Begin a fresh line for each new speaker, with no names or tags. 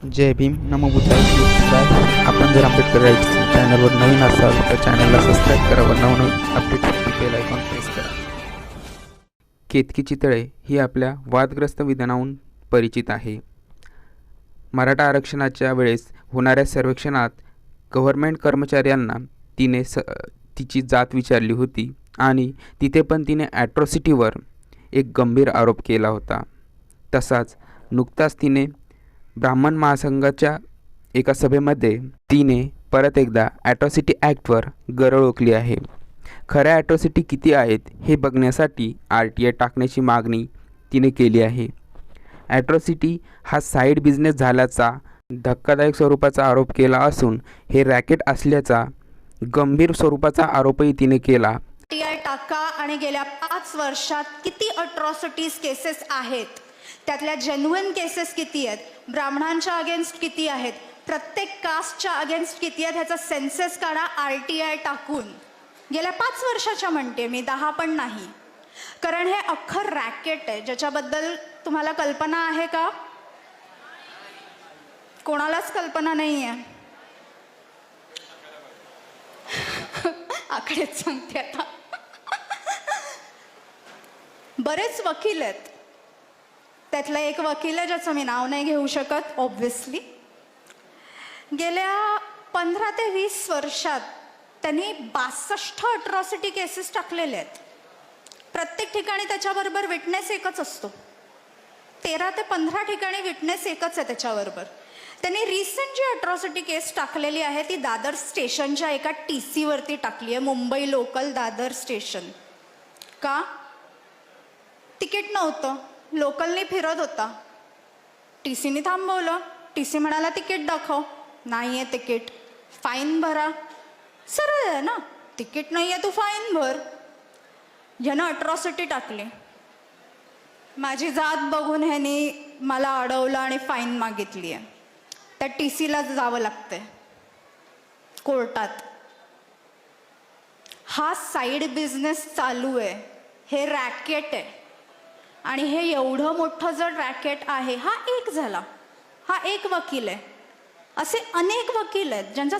जय भीम. नमो बुद्धाय आपण जर आंबेडकर राईट्स चॅनलवर नवीन असाल तर चॅनलला सबस्क्राईब करा व नवनवीन अपडेटसाठी बेल आयकॉन प्रेस करा. केतकी चितळे ही आपल्या वादग्रस्त विधानाहून परिचित आहे. मराठा आरक्षणाच्या वेळेस होणाऱ्या सर्वेक्षणात गव्हर्मेंट कर्मचाऱ्यांना तिने स तिची जात विचारली होती आणि तिथे पण तिने ॲट्रॉसिटीवर एक गंभीर आरोप केला होता. तसाच नुकताच तिने ब्राह्मण महासंघाच्या एका सभेमध्ये तिने परत एकदा ॲट्रॉसिटी ॲक्टवर गरळ ओकली आहे. खऱ्या ॲट्रॉसिटी किती आहेत हे बघण्यासाठी आर टी आय टाकण्याची मागणी तिने केली आहे. ॲट्रॉसिटी हा साईड बिझनेस झाल्याचा धक्कादायक स्वरूपाचा आरोप केला असून हे रॅकेट असल्याचा गंभीर स्वरूपाचा आरोपही तिने केला.
टाका आणि गेल्या पाच वर्षात किती अट्रॉसिटीज केसेस आहेत? त्यातल्या जेन्युन केसेस किती आहेत? ब्राह्मणांच्या अगेन्स्ट किती आहेत? प्रत्येक कास्टच्या अगेन्स्ट किती आहेत? ह्याचा सेन्सेस काढा आर टी आय टाकून. गेल्या पाच वर्षाच्या म्हणते मी दहा पण नाही. कारण हे अख्खं रॅकेट आहे. ज्याच्याबद्दल तुम्हाला कल्पना आहे का? कोणालाच कल्पना नाही आहे. आकडेच सांगते आता. बरेच वकील आहेत. त्यातला एक वकील आहे ज्याचं मी नाव नाही घेऊ शकत ऑब्व्हियसली गेल्या पंधरा ते वीस वर्षात त्यांनी बासष्ट अट्रॉसिटी केसेस टाकलेले आहेत. प्रत्येक ठिकाणी त्याच्याबरोबर विटनेस एकच असतो. तेरा ते पंधरा ठिकाणी विटनेस एकच आहे त्याच्याबरोबर. त्यांनी रिसेंट जी अट्रॉसिटी केस टाकलेली आहे ती दादर स्टेशनच्या एका टी सीवरती टाकली आहे मुंबई लोकल दादर स्टेशन का? तिकीट नव्हतं. लोकलनी फिरत होता. टी सीने थांबवलं. टी सी म्हणाला तिकीट दाखव. नाही आहे तिकीट. फाईन भरा. सरळ आहे ना. तिकीट नाही आहे तू फाईन भर. ह्यानं अट्रॉसिटी टाकली. माझी जात बघून ह्यानी मला अडवलं आणि फाईन मागितली आहे त्या टी सीला जावं लागतंय. कोर्टात. हा साईड बिझनेस चालू आहे. हे रॅकेट आहे. आणि हे एवढं मोठं जर रॅकेट आहे हा एक झाला. हा एक वकील आहे. असे अनेक वकील आहेत ज्यांच्या